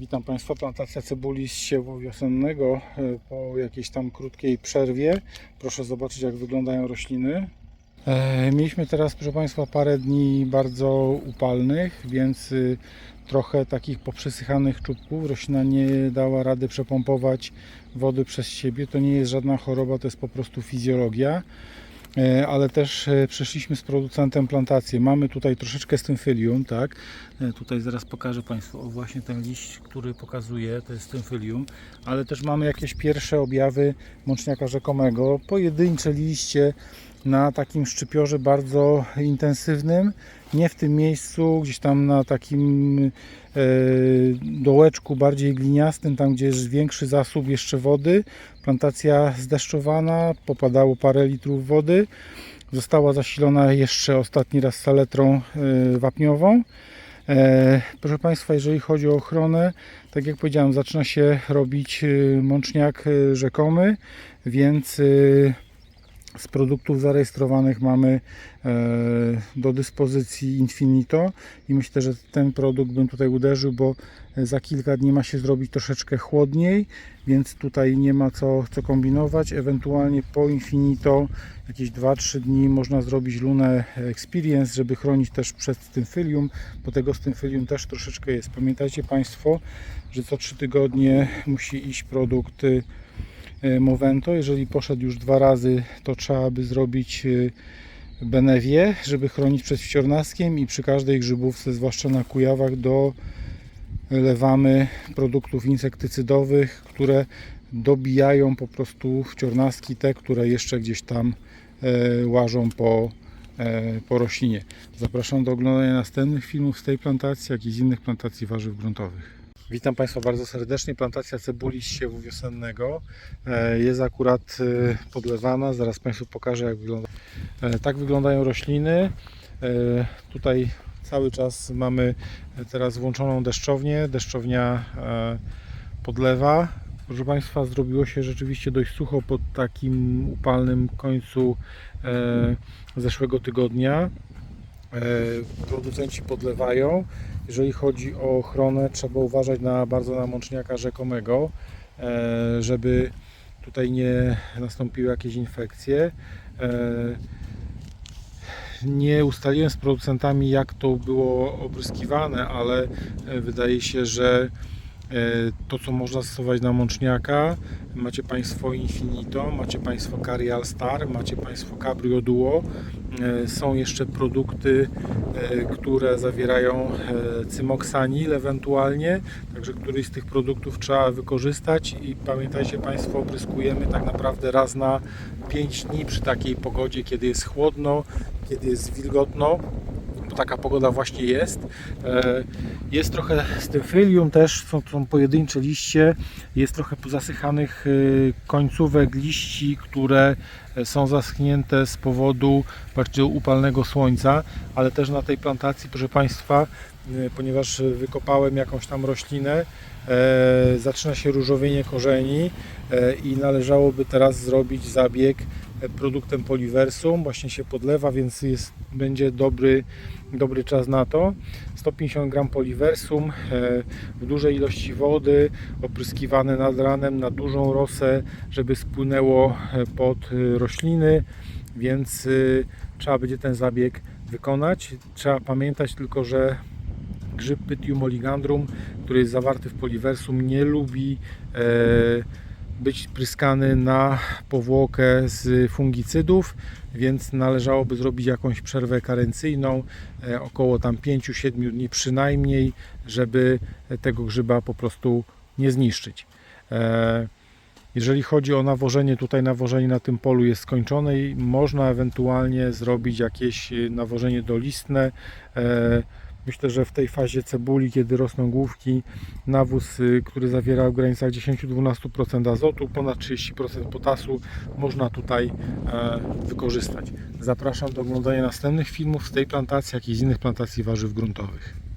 Witam Państwa, plantacja cebuli z siewu wiosennego e, po jakiejś tam krótkiej przerwie. Proszę zobaczyć jak wyglądają rośliny. E, Mieliśmy teraz, proszę Państwa, parę dni bardzo upalnych, więc y, trochę takich poprzesychanych czubków. Roślina nie dała rady przepompować wody przez siebie. To nie jest żadna choroba, to jest po prostu fizjologia. E, ale też e, przeszliśmy z producentem plantację. Mamy tutaj troszeczkę stymfylium, tak? E, Tutaj zaraz pokażę Państwu, o właśnie ten liść, który pokazuje, to jest stymfylium, ale też mamy jakieś pierwsze objawy mączniaka rzekomego, pojedyncze liście na takim szczypiorze bardzo intensywnym, nie w tym miejscu, gdzieś tam na takim e, dołeczku bardziej gliniastym, tam gdzie jest większy zasób jeszcze wody. Plantacja zdeszczowana, popadało parę litrów wody. Została zasilona jeszcze ostatni raz saletrą e, wapniową. E, Proszę Państwa, jeżeli chodzi o ochronę, tak jak powiedziałem, zaczyna się robić e, mączniak e, rzekomy, więc e, z produktów zarejestrowanych mamy e, do dyspozycji Infinito i myślę, że ten produkt bym tutaj uderzył, bo za kilka dni ma się zrobić troszeczkę chłodniej, więc tutaj nie ma co, co kombinować. Ewentualnie po Infinito jakieś 2-3 dni można zrobić Lunę Experience, żeby chronić też przed stymfylium, bo tego stymfylium też troszeczkę jest. Pamiętajcie Państwo, że co 3 tygodnie musi iść produkt y, e, Movento. Jeżeli poszedł już dwa razy, to trzeba by zrobić e, Benewie, żeby chronić przed wciornaskiem i przy każdej grzybówce, zwłaszcza na kujawach, dolewamy produktów insektycydowych, które dobijają po prostu wciornaski, te, które jeszcze gdzieś tam e, łażą po, e, po roślinie. Zapraszam do oglądania następnych filmów z tej plantacji, jak i z innych plantacji warzyw gruntowych. Witam Państwa bardzo serdecznie. Plantacja cebuli z siewu wiosennego e, jest akurat e, podlewana. Zaraz Państwu pokażę jak wygląda. E, Tak wyglądają rośliny. Tutaj cały czas mamy teraz włączoną deszczownię. Deszczownia podlewa. Proszę Państwa, zrobiło się rzeczywiście dość sucho po takim upalnym końcu zeszłego tygodnia. E, Producenci podlewają. Jeżeli chodzi o ochronę, trzeba uważać na bardzo na mączniaka rzekomego, e, żeby tutaj nie nastąpiły jakieś infekcje. E, Nie ustaliłem z producentami, jak to było opryskiwane, ale wydaje się, że to, co można stosować na mączniaka, macie Państwo Infinito, macie Państwo Carial Star, macie Państwo Cabrio Duo. E, Są jeszcze produkty, e, które zawierają e, cymoksanil ewentualnie, także któryś z tych produktów trzeba wykorzystać i pamiętajcie Państwo, opryskujemy tak naprawdę raz na 5 dni przy takiej pogodzie, kiedy jest chłodno, kiedy jest wilgotno taka pogoda właśnie jest. E, Jest trochę stymfylium też, są, są pojedyncze liście, jest trochę pozasychanych e, końcówek liści, które e, są zaschnięte z powodu bardzo upalnego słońca, ale też na tej plantacji, proszę Państwa, ponieważ wykopałem jakąś tam roślinę, zaczyna się różowienie korzeni i należałoby teraz zrobić zabieg produktem Poliversum, właśnie się podlewa, więc jest, będzie dobry, dobry czas na to. 150 gram Poliversum e, w dużej ilości wody, opryskiwane nad ranem na dużą rosę, żeby spłynęło e, pod e, rośliny, więc trzeba będzie ten zabieg wykonać. Trzeba pamiętać tylko, że grzyb Pythium oligandrum, który jest zawarty w Poliversum, nie lubi e, być pryskany na powłokę z fungicydów, więc należałoby zrobić jakąś przerwę karencyjną, e, około tam 5-7 dni przynajmniej, żeby tego grzyba po prostu nie zniszczyć. E, jeżeli chodzi o nawożenie, tutaj nawożenie na tym polu jest skończone i można ewentualnie zrobić jakieś e, nawożenie dolistne. Myślę, że w tej fazie cebuli, kiedy rosną główki, nawóz, y, który zawiera w granicach 10-12% azotu, ponad 30% potasu, można tutaj e, wykorzystać. Zapraszam do oglądania następnych filmów z tej plantacji, jak i z innych plantacji warzyw gruntowych.